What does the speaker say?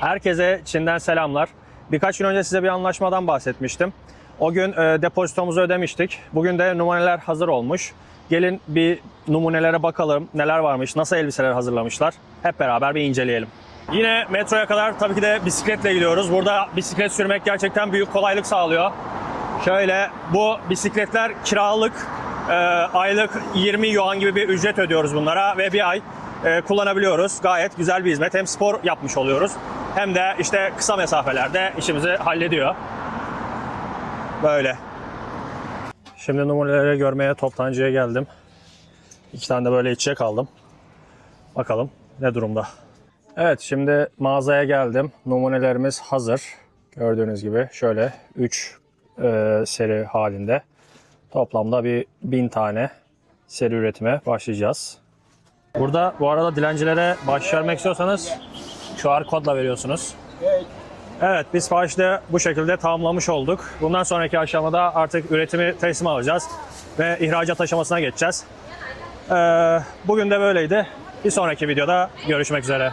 Herkese Çin'den selamlar. Birkaç gün önce size bir anlaşmadan bahsetmiştim. O gün e, depozitomuzu ödemiştik. Bugün de numuneler hazır olmuş. Gelin bir numunelere bakalım neler varmış, nasıl elbiseler hazırlamışlar. Hep beraber bir inceleyelim. Yine metroya kadar tabii ki de bisikletle gidiyoruz. Burada bisiklet sürmek gerçekten büyük kolaylık sağlıyor. Şöyle bu bisikletler kiralık e, aylık 20 yuan gibi bir ücret ödüyoruz bunlara ve bir ay e, kullanabiliyoruz. Gayet güzel bir hizmet. Hem spor yapmış oluyoruz hem de işte kısa mesafelerde işimizi hallediyor. Böyle. Şimdi numuneleri görmeye toptancıya geldim. İki tane de böyle içecek aldım. Bakalım ne durumda. Evet şimdi mağazaya geldim. Numunelerimiz hazır. Gördüğünüz gibi şöyle 3 seri halinde. Toplamda bir 1000 tane seri üretime başlayacağız. Burada bu arada dilencilere baş vermek istiyorsanız QR kodla veriyorsunuz. Evet biz siparişi bu şekilde tamamlamış olduk. Bundan sonraki aşamada artık üretimi teslim alacağız ve ihracat aşamasına geçeceğiz. Ee, bugün de böyleydi. Bir sonraki videoda görüşmek üzere.